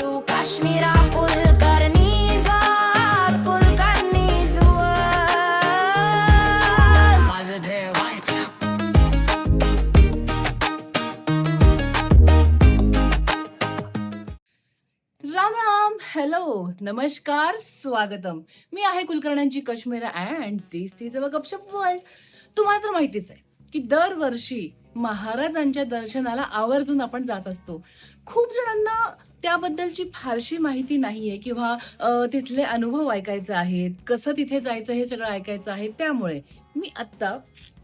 तू काश्मीरा कुलकर्णी जा कुलकर्णी जुवर माझं ठेवायचं राम राम हॅलो नमस्कार. स्वागतम. मी आहे कुलकर्ण्यांची Kashmir and this is a Gapshap world तुम्हाला तर माहितीच आहे की दरवर्षी महाराजांच्या दर्शनाला आवर्जून आपण जात असतो. खूप जणांना त्याबद्दलची फारशी माहिती नाहीये किंवा तिथले अनुभव ऐकायचे आहेत. कसं तिथे जायचं हे सगळं ऐकायचं आहे. त्यामुळे मी आत्ता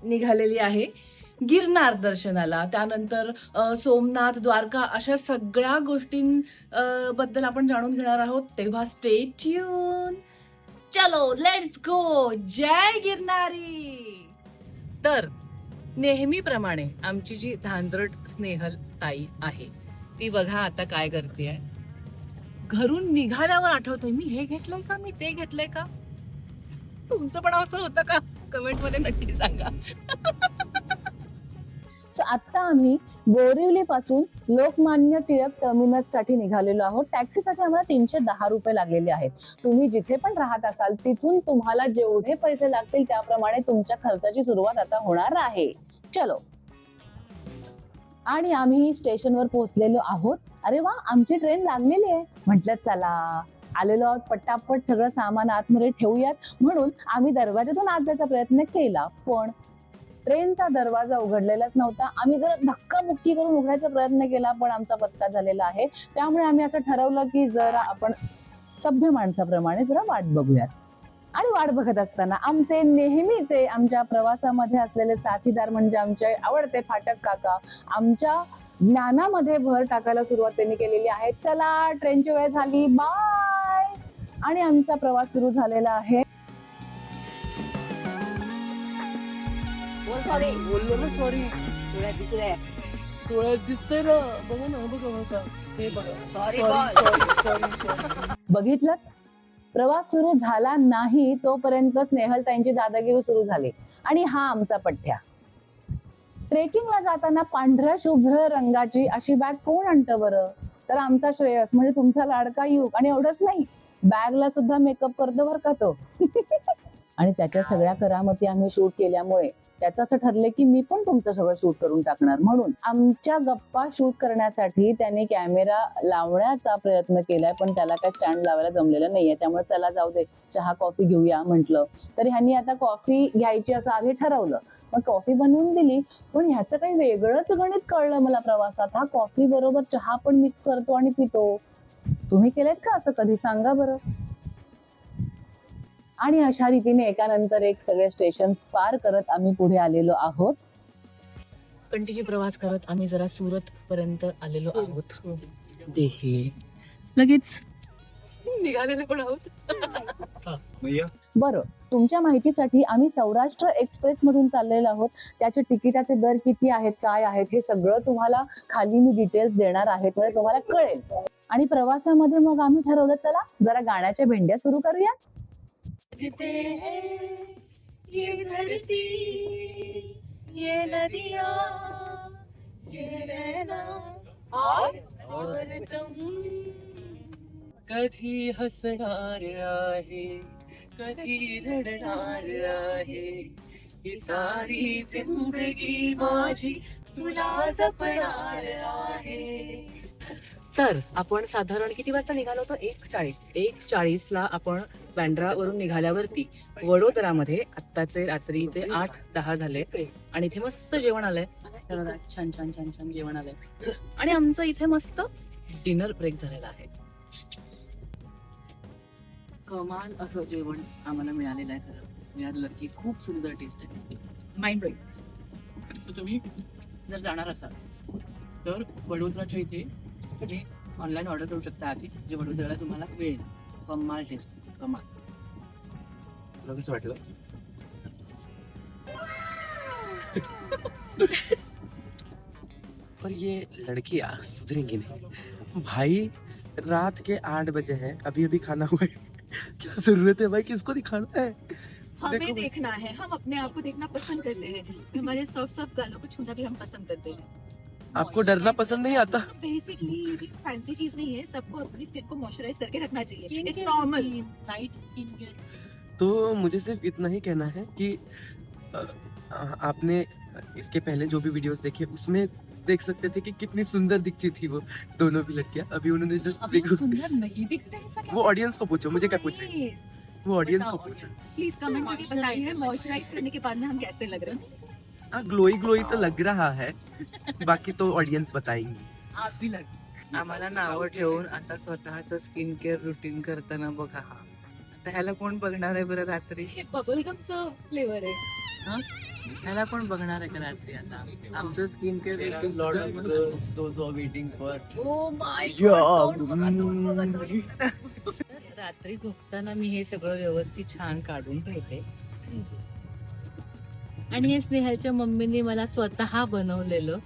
निघालेली आहे गिरनार दर्शनाला. त्यानंतर सोमनाथ द्वारका अशा सगळ्या गोष्टीं बद्दल आपण जाणून घेणार आहोत. तेव्हा स्टे ट्यून चलो लेट्स गो जय गिरनारी. तर नेहमीप्रमाणे आमची जी धांदरट स्नेहल ताई आहे ती बघा आता काय करते घरून निघाल्यावर आठवतंय मी हे घेतलंय का? मी ते घेतलंय का? तुमचं पण असं होतं का? कमेंटमध्ये नक्की सांगा. सो आता आम्ही बोरिवली पासून लोकमान्य टिळक टर्मिनससाठी निघालेलो आहोत. टॅक्सीसाठी आम्हाला तीनशे दहा रुपये लागलेले आहेत. तुम्ही जिथे पण राहत असाल तिथून तुम्हाला जेवढे पैसे लागतील त्याप्रमाणे तुमच्या खर्चाची सुरुवात आता होणार आहे. चलो. आणि आम्ही स्टेशनवर पोहोचलेलो आहोत. अरे वा आमची ट्रेन लागलेली आहे. म्हटलं चला आलेलो आहोत पटापट सगळं सामान आतमध्ये ठेवूयात. म्हणून आम्ही दरवाजातून आत जायचा प्रयत्न केला. पण ट्रेनचा दरवाजा उघडलेलाच नव्हता. आम्ही जरा धक्काबुक्की करून उघडायचा प्रयत्न केला पण आमचा पचका झालेला आहे. त्यामुळे आम्ही असं ठरवलं की जरा आपण सभ्य माणसाप्रमाणे जरा वाट बघूयात. आणि वाट बघत असताना आमचे नेहमीचे आमच्या प्रवासामध्ये असलेले साथीदार म्हणजे आमचे आवडते फाटक काका आमच्या ज्ञानामध्ये भर टाकायला सुरुवात त्यांनी केलेली आहे. चला ट्रेनची वेळ झाली. बाय आणि आमचा प्रवास सुरू झालेला आहे. सॉरी बोललो ना सॉरी डोळ्यात दिसतंय डोळ्यात दिसतंय ना. बघा ना बघा बघा हे बघा. सॉरी सॉरी सॉरी बघितलं? प्रवास सुरू झाला नाही तोपर्यंत स्नेहल त्यांची दादागिरी सुरू झाली. आणि हा आमचा पठ्या ट्रेकिंगला जाताना पांढऱ्या शुभ्र रंगाची अशी बॅग कोण आणतं बरं? तर आमचा श्रेयस म्हणजे तुमचा लाडका युग आणि एवढंच नाही बॅगला सुद्धा मेकअप करतो बरं का तो? आणि त्याच्या सगळ्या करामती आम्ही शूट केल्यामुळे त्याचं असं ठरलं की मी पण तुमचं सगळं शूट करून टाकणार. म्हणून आमच्या गप्पा शूट करण्यासाठी त्याने कॅमेरा लावण्याचा प्रयत्न केलाय पण त्याला काय स्टँड लावायला जमलेलं नाहीये. त्यामुळे चला जाऊ दे चहा कॉफी घेऊया म्हटलं. तर ह्यांनी आता कॉफी घ्यायची असं आधी ठरवलं. मग कॉफी बनवून दिली पण ह्याचं काही वेगळंच गणित कळलं मला प्रवासात. हा कॉफी बरोबर चहा पण मिक्स करतो आणि पितो. तुम्ही केलेत का असं कधी? सांगा बरं. आणि अशा रीतीने एकानंतर एक सगळे स्टेशन पार करत आम्ही पुढे आलेलो आहोत. कंटिन्यू प्रवास करत आम्ही जरा सुरत पर्यंत आलेलो आहोत. लगेच. निघालेलो पण आहोत. बरं तुमच्या माहितीसाठी आम्ही सौराष्ट्र एक्सप्रेस मधून चाललेलो आहोत. त्याचे तिकिटाचे दर किती आहेत काय आहेत हे सगळं तुम्हाला खाली मी डिटेल्स देणार आहेत म्हणजे तुम्हाला कळेल. आणि प्रवासामध्ये मग आम्ही ठरवलं चला जरा गाण्याच्या भेंड्या सुरू करूया. देते है ये धरती ये नदिया ये नैना और और तुम। कधी हसणार आहे कधी रडणार आहे ही सारी जिंदगी माझी तुला जपणार आहे। तर आपण साधारण किती वाजता निघालो होतो? एक चाळीस. एक चाळीस ला आपण बँड्रावरून निघाल्यावरती वडोदरामध्ये आत्ताचे रात्रीचे आठ दहा झाले आणि इथे मस्त जेवण आलंय. छान छान छान छान जेवण आलंय. आणि आमचं इथे मस्त डिनर ब्रेक झालेला आहे. कमाल असं जेवण आम्हाला मिळालेलं आहे खरं. यार लकी खूप सुंदर टेस्ट आहे. माइंड ब्रेक तुम्ही जर जाणार असाल तर वडोदराच्या इथे जे ऑनलाईन ऑर्डर करू शकता आधी. जे वडोदराला तुम्हाला मिळेल. कमाल टेस्ट कमाल. तुला कसं वाटलं. पर ये लड़कियाँ सुधरेंगी नहीं. भाई रात के आठ बजे है. अभी अभी खाना हुआ है. क्या ज़रूरत है भाई? किसको दिखाना है? हमें देखो- देखना है. हम अपने आप को देखना पसंद करते हैं. हमारे सब सब गालों को छूना भी हम पसंद करते हैं. आपको डरना पसंद नहीं आता? बेसिकली फैंसी चीज़ नहीं है सबको अपनी स्किन को मॉइस्चराइज करके रखना चाहिए। It's normal night skin care तो मुझे सिर्फ़ इतना ही कहना है कि आपने इसके पहले जो भी वीडियोस देखे उसमें देख सकते थे कि कितनी सुंदर दिखती थी वो दोनों भी लड़कियाँ। अभी उन्होंने जस्ट अभी देखो सुंदर नहीं दिखते ऐसा वो ऑडियंस को पूछो मुझे क्या पूछे? वो ऑडियंस को पूछो। प्लीज़ कमेंट करके बताइए मॉइस्चराइज करने के बाद में हम कैसे लग रहे हैं। हाँ ग्लोई ग्लोई तो लग रहा है बाकी तो ऑडियंस बताएंगे आप भी लग आम्हाला नावं ठेवून आता स्वतःच स्किन केअर रुटीन करताना बघा आता ह्याला कोण बघणार आहे बरं रात्री? हे बबल गमचं फ्लेवर आहे ह्याला कोण बघणार आहे का रात्री आता? आमचं स्किन केअर ओ माय रात्री झोपताना मी हे सगळं व्यवस्थित छान काढून ठेवते. आणि हे स्नेहलच्या मम्मीने मला स्वतः बनवलेलं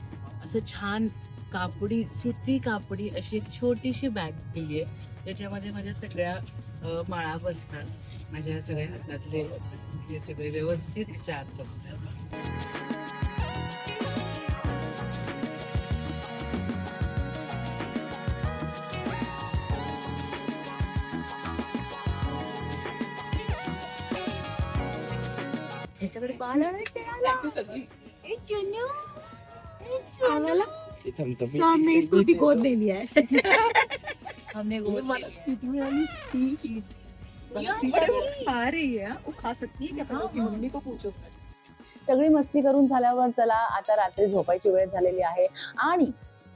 असं छान कापडी सुती कापडी अशी एक छोटीशी बॅग दिली आहे. त्याच्यामध्ये माझ्या सगळ्या माळा बसतात. माझ्या सगळ्या हातातले हे सगळे व्यवस्थित चार बसतात. ह्याच्याकडे बाळ आहे ते आला. ए, चुन्नू. ए, चुन्नू. सो हमने इसको भी गोद ले लिया है हमने गोद लिया. खा रही है वो खा सकती है क्या पता मम्मी को पूछो सगळी मस्ती करून झाल्यावर चला आता रात्री झोपायची वेळ झालेली आहे. आणि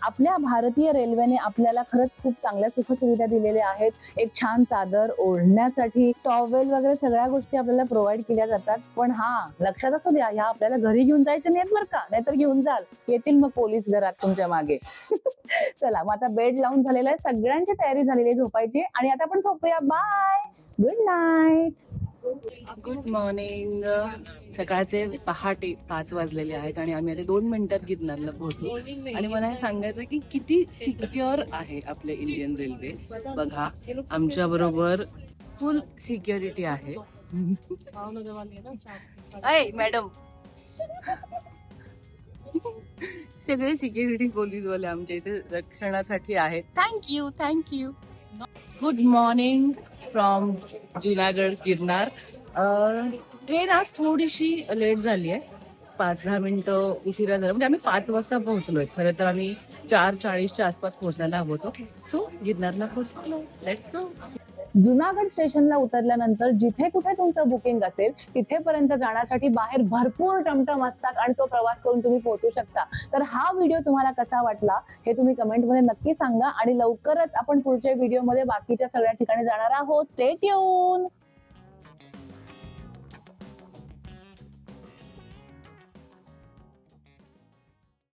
आपल्या भारतीय रेल्वेने आपल्याला खरंच खूप चांगल्या सुखसुविधा दिलेल्या आहेत. एक छान चादर ओढण्यासाठी टॉवेल वगैरे सगळ्या गोष्टी आपल्याला प्रोव्हाइड केल्या जातात. पण हा लक्षात असू द्या ह्या आपल्याला घरी घेऊन जायच्या नाहीत बरं का. नाहीतर घेऊन जाल. येतील मग पोलीस घरात तुमच्या मागे. चला मग आता बेड लावून झालेला आहे. सगळ्यांची तयारी झालेली आहे झोपायची. आणि आता आपण झोपूया. Bye good night good morning सकाळचे पहाटे पाच वाजलेले आहेत आणि आम्ही आता दोन मिनिटात गिरनारला पोहोचलो. आणि मला हे सांगायचं की किती सिक्युअर आहे आपले इंडियन रेल्वे बघा आमच्या बरोबर फुल सिक्युरिटी आहे. अय मॅडम सगळे सिक्युरिटी पोलीसवाले आमच्या इथे रक्षणासाठी आहेत. Thank you thank you good morning from Junagadh Girnar. Train आज थोडीशी लेट झाली आहे. पाच दहा मिनटं उशिरा झालं. म्हणजे आम्ही पाच वाजता पोहोचलोय खरं तर आम्ही चार चाळीसच्या आसपास पोहोचायला हवं होतो. सो गिरनारला पोहोचलो. लेट्स गो जुनागड स्टेशनला उतरल्यानंतर जिथे कुठे तुमचं बुकिंग असेल तिथेपर्यंत जाण्यासाठी बाहेर भरपूर टमटम असतात आणि तो प्रवास करून तुम्ही पोहोचू शकता. तर हा व्हिडिओ तुम्हाला कसा वाटला हे तुम्ही कमेंटमध्ये नक्की सांगा आणि लवकरच आपण पुढच्या व्हिडिओमध्ये बाकीच्या सगळ्या ठिकाणी जाणार आहोत. स्टेट येऊन